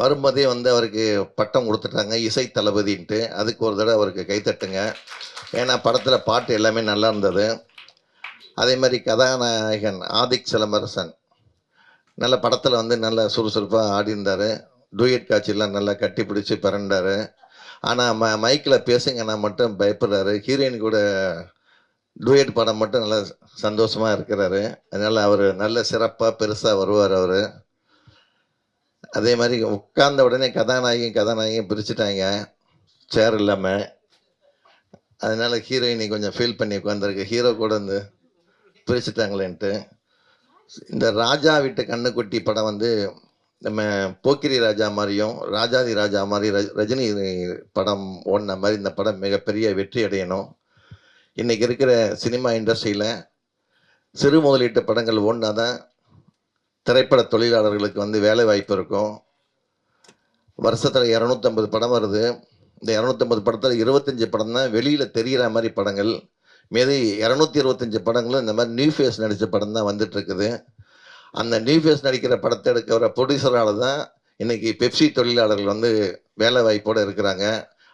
வரும்போதே வந்து அவருக்கு பட்டம் கொடுத்துட்டாங்க இசை தளபதின்ட்டு. அதுக்கு ஒரு தடவை அவருக்கு கைத்தட்டுங்க ஏன்னா படத்தில் பாட்டு எல்லாமே நல்லா இருந்தது. அதே மாதிரி கதாநாயகன் ஆதிக் சிலம்பரசன். நல்ல படத்தில் வந்து நல்ல சுறுசுறுப்பாக ஆடிருந்தார் டூயட் காட்சியெல்லாம் நல்லா கட்டி பிடிச்சி பிறண்டார் ஆனால் ம மைக்கில் பேசுங்கன்னா மட்டும் பயப்படுறாரு. ஹீரோயின் கூட டூயட் படம் மட்டும் நல்லா சந்தோஷமாக இருக்கிறாரு. அதனால் அவர் நல்ல சிறப்பாக பெருசாக வருவார் அவர். அதே மாதிரி உட்கார்ந்த உடனே கதாநாயகியும் கதாநாயகியும் பிரிச்சுட்டாங்க. சேர் இல்லாமல் அதனால் ஹீரோயினி கொஞ்சம் ஃபீல் பண்ணி உட்காந்துருக்கு ஹீரோ கூட வந்து பிரிச்சுட்டாங்களேன்ட்டு. இந்த ராஜா விட்டு கண்ணுக்குட்டி படம் வந்து நம்ம போக்கிரி ராஜா மாதிரியும் ராஜாதி ராஜா மாதிரி ரஜ- ரஜினி படம் ஓடின மாதிரி இந்த படம் மிகப்பெரிய வெற்றி அடையணும். இன்றைக்கி இருக்கிற சினிமா இண்டஸ்ட்ரியில் சிறு முதலீட்டு படங்கள் ஓடினா தான் திரைப்பட தொழிலாளர்களுக்கு வந்து வேலை வாய்ப்பு இருக்கும். வருஷத்தில் இரநூத்தம்பது படம் வருது. இந்த இரநூத்தம்பது படத்தில் இருபத்தஞ்சி படம் தான் வெளியில் தெரிகிற மாதிரி படங்கள். மீதி இரநூத்தி இருபத்தஞ்சி படங்களும் இந்த மாதிரி நியூ ஃபேஸ் நடித்த படம் தான் வந்துட்டுருக்குது அந்த நியூ ஃபேஸ் நடிக்கிற படத்தை எடுக்கிற ப்ரொடியூசரால் தான் இன்றைக்கி பெப்சி தொழிலாளர்கள் வந்து வேலை வாய்ப்போடு இருக்கிறாங்க.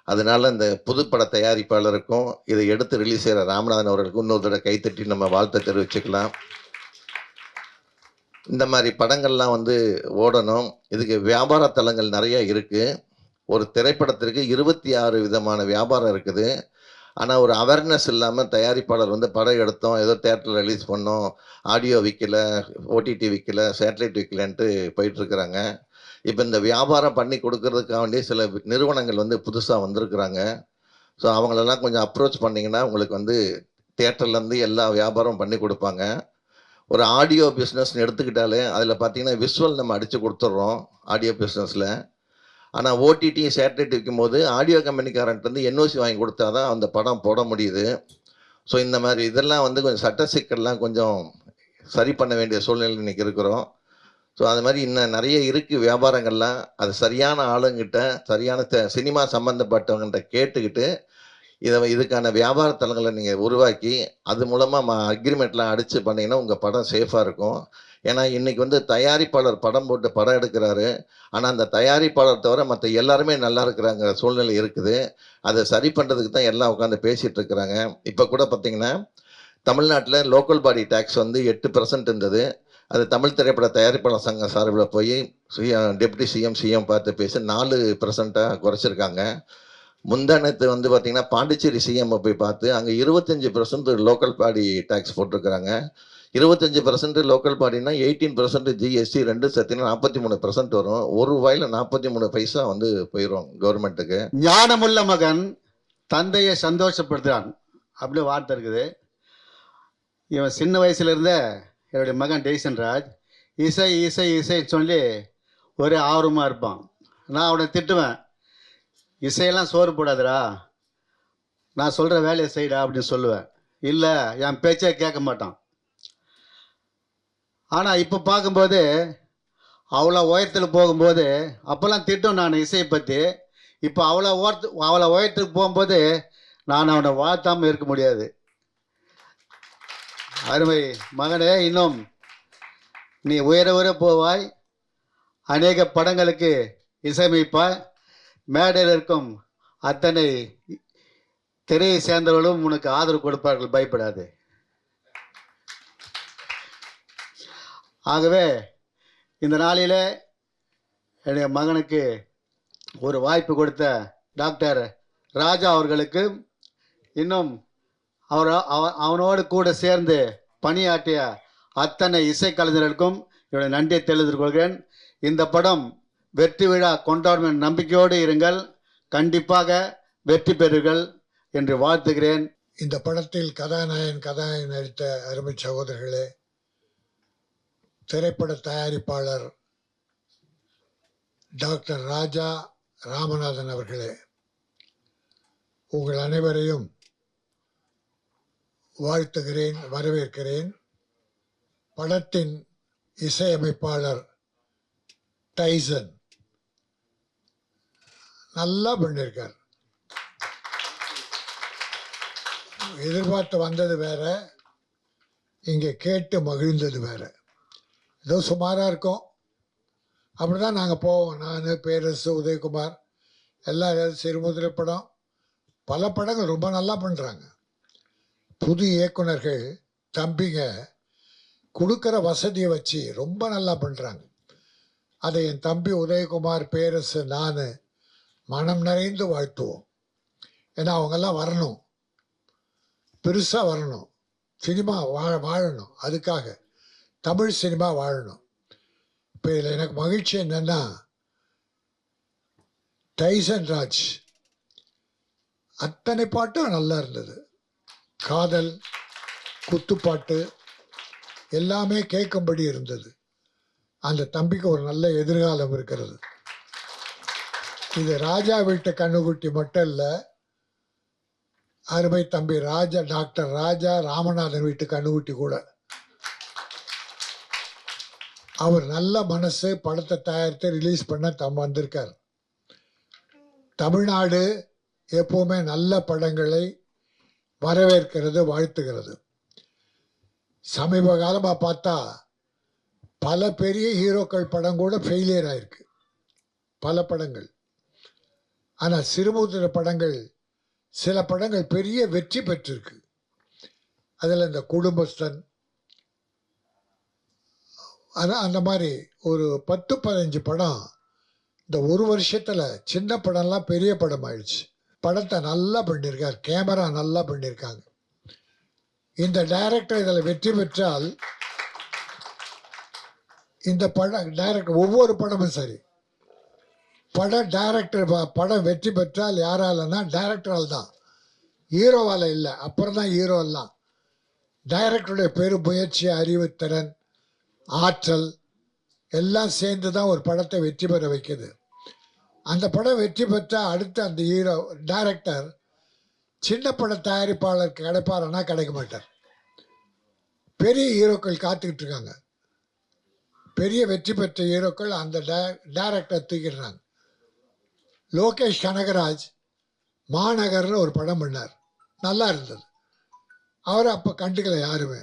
அதனால இந்த புதுப்பட தயாரிப்பாளருக்கும் இதை எடுத்து ரிலீஸ் செய்கிற ராமநாதன் அவர்களுக்கும் இன்னொரு தடவை கைத்தட்டி நம்ம வாழ்த்தை தெரிவிச்சுக்கலாம். இந்த மாதிரி படங்கள்லாம் வந்து ஓடணும். இதுக்கு வியாபார தலங்கள் நிறையா இருக்குது ஒரு திரைப்படத்திற்கு இருபத்தி ஆறு விதமான வியாபாரம் இருக்குது. ஆனால் ஒரு அவேர்னஸ் இல்லாமல் தயாரிப்பாளர் வந்து படம் எடுத்தோம் ஏதோ தேட்டரில் ரிலீஸ் பண்ணோம் ஆடியோ விற்கல ஓடிடி விற்கல சேட்டலைட் விற்கலன்ட்டு போயிட்டுருக்குறாங்க இப்போ இந்த வியாபாரம் பண்ணி கொடுக்கறதுக்காண்டி சில நிறுவனங்கள் வந்து புதுசாக வந்திருக்கிறாங்க. ஸோ அவங்களெல்லாம் கொஞ்சம் அப்ரோச் பண்ணிங்கன்னா உங்களுக்கு வந்து தேட்டர்லேருந்து எல்லா வியாபாரமும் பண்ணி கொடுப்பாங்க. ஒரு ஆடியோ பிஸ்னஸ்னு எடுத்துக்கிட்டாலே அதில் பார்த்தீங்கன்னா விஷுவல் நம்ம அடித்து கொடுத்துட்றோம் ஆடியோ பிஸ்னஸில் ஆனால் ஓடிடி சேட்டலைட் விற்கும்போது ஆடியோ கம்பெனிக்காரன்ட்டு வந்து என்ஓசி வாங்கி கொடுத்தா தான் அந்த படம் போட முடியுது. ஸோ இந்த மாதிரி இதெல்லாம் வந்து கொஞ்சம் சட்ட சிக்கல்லாம் கொஞ்சம் சரி பண்ண வேண்டிய சூழ்நிலை இன்னைக்கு இருக்கிறோம். ஸோ அது மாதிரி இன்னும் நிறைய இருக்குது வியாபாரங்கள்லாம். அது சரியான ஆளுங்கிட்ட சரியான சினிமா சம்மந்தப்பட்டவங்கிட்ட கேட்டுக்கிட்டு இதை இதுக்கான வியாபார தளங்களை நீங்கள் உருவாக்கி அது மூலமாக அக்ரிமெண்ட்லாம் அடித்து பண்ணிங்கன்னா உங்கள் படம் சேஃபாக இருக்கும். ஏன்னா இன்றைக்கி வந்து தயாரிப்பாளர் படம் போட்டு படம் எடுக்கிறாரு. ஆனால் அந்த தயாரிப்பாளர் தவிர மற்ற எல்லாருமே நல்லா இருக்கிறாங்க சூழ்நிலை இருக்குது. அதை சரி பண்ணுறதுக்கு தான் எல்லாம் உட்காந்து பேசிகிட்டு இருக்கிறாங்க. இப்போ கூட பார்த்திங்கன்னா தமிழ்நாட்டில் லோக்கல் பாடி டேக்ஸ் வந்து எட்டு பர்சன்ட் இருந்தது. அது தமிழ் திரைப்பட தயாரிப்பாளர் சங்கம் சார்பில் போய் சுய டெப்டி சிஎம் சிஎம் பார்த்து பேசி நாலு பர்சண்ட்டாக குறைச்சிருக்காங்க. முந்தானத்து வந்து பார்த்தீங்கன்னா பாண்டிச்சேரி சிஎம் போய் பார்த்து அங்கே இருபத்தஞ்சி பர்சன்ட் லோக்கல் பாடி டேக்ஸ் போட்டிருக்கிறாங்க. இருபத்தஞ்சி பர்சன்ட் லோக்கல் பாடினா எயிட்டீன் பர்சன்ட் ஜிஎஸ்டி ரெண்டு சேர்த்தினா நாற்பத்தி மூணு பர்சன்ட் வரும். ஒரு ரூபாயில் நாற்பத்தி மூணு பைசா வந்து போயிடும் கவர்மெண்ட்டுக்கு ஞானமுள்ள மகன் தந்தையை சந்தோஷப்படுத்துகிறான் அப்படி வார்த்தை இருக்குது. இவன் சின்ன வயசுலேருந்தே என்னுடைய மகன் டெய்சன் ராஜ் இசை இசை இசைன்னு சொல்லி ஒரே ஆர்வமாக இருப்பான். நான் அவனை திட்டுவேன். இசையெல்லாம் சோறு போடாதடா. நான் சொல்கிற வேலையை செய்யடா அப்படின்னு சொல்லுவேன். இல்லை என் பேச்சே கேட்க மாட்டான். ஆனால் இப்போ பார்க்கும்போது அவ்வளோ உயரத்தில் போகும்போது அப்போல்லாம் திட்டம் நான் இசையை பற்றி இப்போ அவ்வளோ ஓரத்து அவ்வளோ உயரத்துக்கு போகும்போது நான் அவனை வாழ்த்தாமல் இருக்க முடியாது. அருமை மகனே இன்னும் நீ உயர உயர போவாய். அநேக படங்களுக்கு இசையமைப்பாய். மேடையில் இருக்கும் அத்தனை திரையை சேர்ந்தவர்களும் உனக்கு ஆதரவு கொடுப்பார்கள் பயப்படாது. ஆகவே இந்த நாளிலே என்னுடைய மகனுக்கு ஒரு வாய்ப்பு கொடுத்த டாக்டர் ராஜா அவர்களுக்கு இன்னும் அவர் அவனோடு கூட சேர்ந்து பணியாற்றிய அத்தனை இசைக்கலைஞர்களுக்கும் என்னுடைய நன்றியை தெரிவித்துக் கொள்கிறேன். இந்த படம் வெற்றி விழா கொண்டாடும் என்ற நம்பிக்கையோடு இருங்கள். கண்டிப்பாக வெற்றி பெறுங்கள் என்று வாழ்த்துகிறேன். இந்த படத்தில் கதாநாயகன் கதாநாயகன் நடித்த அருமை சகோதரர்களே திரைப்பட தயாரிப்பாளர் டாக்டர் ராஜா ராமநாதன் அவர்களே உங்கள் அனைவரையும் வாழ்த்துகிறேன் வரவேற்கிறேன். படத்தின் இசையமைப்பாளர் டைசன். நல்லா பண்ணியிருக்கார். எதிர்பார்த்து வந்தது வேற இங்கே கேட்டு மகிழ்ந்தது வேற. ஏதோ சுமாராக இருக்கும். அப்படி தான் நாங்கள் போவோம். நான் பேரரசு உதயகுமார் எல்லாம் சிறுமுதிரை படம் பல படங்கள் ரொம்ப நல்லா பண்ணுறாங்க புது இயக்குனர்கள் தம்பிங்க கொடுக்குற வசதியை வச்சு ரொம்ப நல்லா பண்ணுறாங்க அதை என் தம்பி உதயகுமார் பேரரசு நான் மனம் நிறைந்து வாழ்த்துவோம். ஏன்னா அவங்கெல்லாம் வரணும். பெருசாக வரணும். சினிமா வாழ வாழணும். அதுக்காக தமிழ் சினிமா வாழணும். இப்போ இதில் எனக்கு மகிழ்ச்சி என்னென்னா டைசன் ராஜ் அத்தனை பாட்டும் நல்லா இருந்தது. காதல் குத்துப்பாட்டு எல்லாமே கேட்கும்படி இருந்தது. அந்த தம்பிக்கு ஒரு நல்ல எதிர்காலம் இருக்கிறது. இது ராஜா வீட்டு கண்ணுக்குட்டி மட்டும் இல்லை அருமை தம்பி ராஜா டாக்டர் ராஜா ராமநாதன் வீட்டு கண்ணுக்குட்டி கூட. அவர் நல்ல மனசு படத்தை தயாரித்து ரிலீஸ் பண்ண தம் வந்திருக்கார். தமிழ்நாடு எப்பவுமே நல்ல படங்களை வரவேற்கிறது வாழ்த்துகிறது. சமீப காலமாக பார்த்தா பல பெரிய ஹீரோக்கள் படம் கூட ஃபெயிலியர் ஆயிருக்கு. பல படங்கள். ஆனால் சிறுமுத்திர படங்கள் சில படங்கள் பெரிய வெற்றி பெற்றிருக்கு. அதில் இந்த குடும்பஸ்தன் அதான் அந்த மாதிரி ஒரு பத்து பதினஞ்சு படம் இந்த ஒரு வருஷத்தில் சின்ன படம்லாம் பெரிய படம் ஆயிடுச்சு படத்தை நல்லா பண்ணியிருக்கார் கேமரா நல்லா பண்ணியிருக்காங்க. இந்த டைரக்டர் இதில் வெற்றி பெற்றால் இந்த படம் டைரக்டர் ஒவ்வொரு படமும் சரி. படம் டைரக்டர் படம் வெற்றி பெற்றால் யாராலன்னா டைரக்டரால் தான் ஹீரோவால் இல்லை அப்புறம் தான் ஹீரோ எல்லாம் டைரக்டருடைய பெரும் முயற்சி அறிவுத்திறன் ஆற்றல் எல்லாம் சேர்ந்து தான் ஒரு படத்தை வெற்றி பெற வைக்குது. அந்த படம் வெற்றி பெற்றால் அடுத்து அந்த ஹீரோ டைரக்டர் சின்ன பட தயாரிப்பாளர் கிடைப்பாருன்னா கிடைக்க மாட்டார். பெரிய ஹீரோக்கள் காத்துக்கிட்டு இருக்காங்க. பெரிய வெற்றி பெற்ற ஹீரோக்கள் அந்த டேரக்டர் தூக்கிடுறாங்க. லோகேஷ் கனகராஜ் மாநகர்னு ஒரு படம் பண்ணார். நல்லா இருந்தது. அவர் அப்போ கண்டுக்கல யாருமே.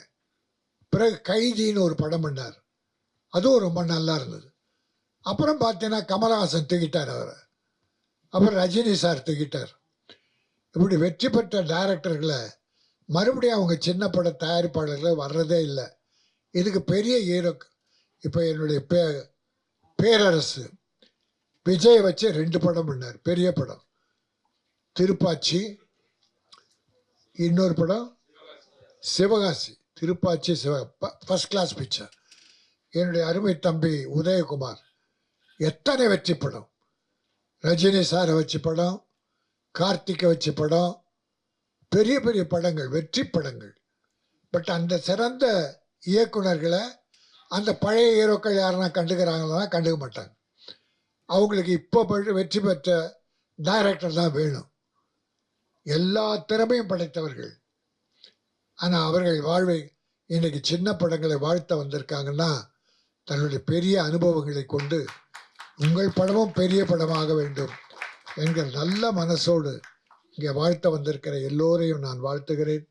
பிறகு கைதின்னு ஒரு படம் பண்ணார். அதுவும் ரொம்ப நல்லா இருந்தது. அப்புறம் பார்த்தீங்கன்னா கமலஹாசன் தூக்கிட்டார் அவரை. அப்புறம் ரஜினி சார் தூக்கிட்டார். இப்படி வெற்றி பெற்ற டைரக்டர்களை மறுபடியும் அவங்க சின்ன பட தயாரிப்பாளர்கள் வர்றதே இல்லை. இதுக்கு பெரிய ஹீரோ இப்போ என்னுடைய பே பேரரசு விஜய் வச்சு ரெண்டு படம் பண்ணார். பெரிய படம். திருப்பாச்சி. இன்னொரு படம் Sivakasi. Thiruppachi Siva first class picture என்னுடைய அருமை தம்பி உதயகுமார். எத்தனை வெற்றி படம். ரஜினி சாரை வச்சு படம் கார்த்திகை வச்சு படம் பெரிய பெரிய படங்கள் வெற்றி படங்கள். பட் அந்த சிறந்த இயக்குனர்களை அந்த பழைய ஹீரோக்கள் யாருன்னா கண்டுக்கிறாங்களா கண்டுக்க மாட்டாங்க. அவங்களுக்கு இப்போ வெற்றி பெற்ற டைரக்டர் தான் வேணும். எல்லா திறமையும் படைத்தவர்கள். ஆனால் அவர்கள் வாழ்வை இன்றைக்கு சின்ன படங்களை வாழ்த்த வந்திருக்காங்கன்னா தன்னுடைய பெரிய அனுபவங்களை கொண்டு உங்கள் படமும் பெரிய படமாக வேண்டும் என்கிற நல்ல மனசோடு இங்கே வாழ்த்த வந்திருக்கிற எல்லோரையும் நான் வாழ்த்துகிறேன்.